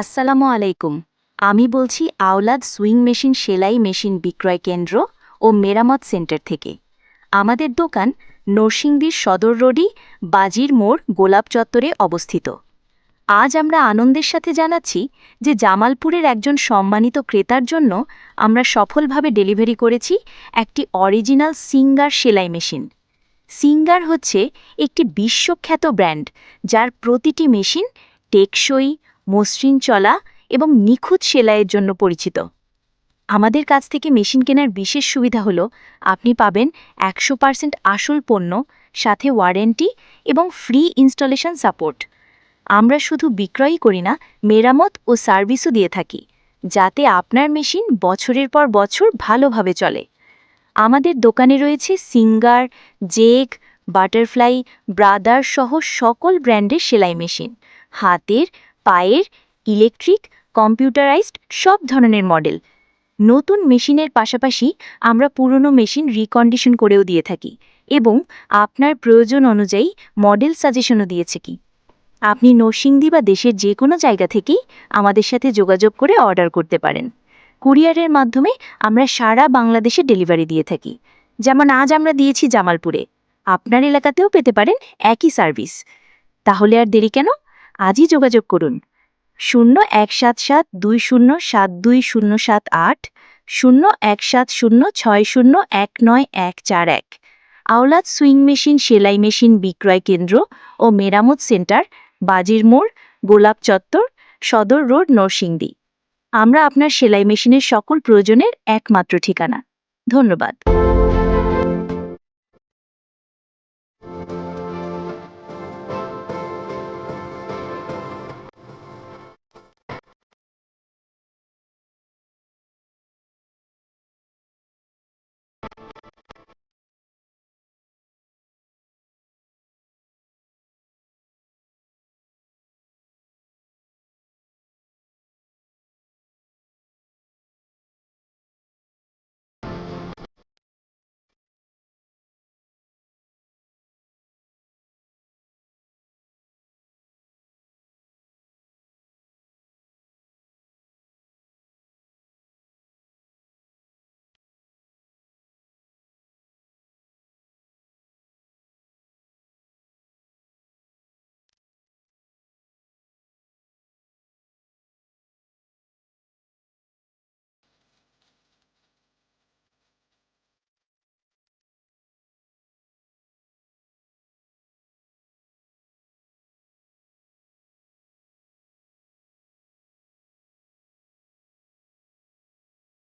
আসসালামু আলাইকুম। আমি বলছি আওলাদ সুইং মেশিন সেলাই মেশিন বিক্রয় কেন্দ্র ও মেরামত সেন্টার থেকে। আমাদের দোকান নরসিংদীর সদর রোডই বাজির মোড়, গোলাপ চত্বরে অবস্থিত। আজ আমরা আনন্দের সাথে জানাচ্ছি যে জামালপুরের একজন সম্মানিত ক্রেতার জন্য আমরা সফলভাবে ডেলিভারি করেছি একটি অরিজিনাল সিঙ্গার সেলাই মেশিন। সিঙ্গার হচ্ছে একটি বিশ্বখ্যাত ব্র্যান্ড, যার প্রতিটি মেশিন টেকসই মসৃণ চলা এবং নিখুঁত সেলাইয়ের জন্য পরিচিত। আমাদের কাছ থেকে মেশিন কেনার বিশেষ সুবিধা হলো, আপনি পাবেন একশো পার্সেন্ট আসল পণ্য, সাথে ওয়ারেন্টি এবং ফ্রি ইনস্টলেশন সাপোর্ট। আমরা শুধু বিক্রয়ই করি না, মেরামত ও সার্ভিসও দিয়ে থাকি, যাতে আপনার মেশিন বছরের পর বছর ভালোভাবে চলে। আমাদের দোকানে রয়েছে সিঙ্গার জেক বাটারফ্লাই ব্রাদার সহ সকল ব্র্যান্ডের সেলাই মেশিন। হাতের পায়ের, ইলেকট্রিক, কম্পিউটারাইজড, সব ধরনের মডেল। নতুন মেশিনের পাশাপাশি আমরা পুরনো মেশিন রিকন্ডিশন করেও দিয়ে থাকি এবং আপনার প্রয়োজন অনুযায়ী মডেল সাজেশনও দিয়েছে কি। আপনি নরসিংদী বা দেশের যে কোনো জায়গা থেকেই আমাদের সাথে যোগাযোগ করে অর্ডার করতে পারেন। কুরিয়ারের মাধ্যমে আমরা সারা বাংলাদেশে ডেলিভারি দিয়ে থাকি। যেমন আজ আমরা দিয়েছি জামালপুরে। আপনার এলাকাতেও পেতে পারেন একই সার্ভিস তাহলে আর দেরি কেন? আজই যোগাযোগ করুন। শূন্য এক সাত সাত দুই শূন্য সাত দুই শূন্য সাত আট, শূন্য এক সাত শূন্য ছয় শূন্য এক নয় এক চার এক। আওলাদ সুইং মেশিন, সেলাই মেশিন বিক্রয় কেন্দ্র ও মেরামত সেন্টার, বাজির মোড়, গোলাপ চত্বর, সদর রোড, নরসিংদী। আমরা আপনার সেলাই মেশিনের সকল প্রয়োজনের একমাত্র ঠিকানা। ধন্যবাদ।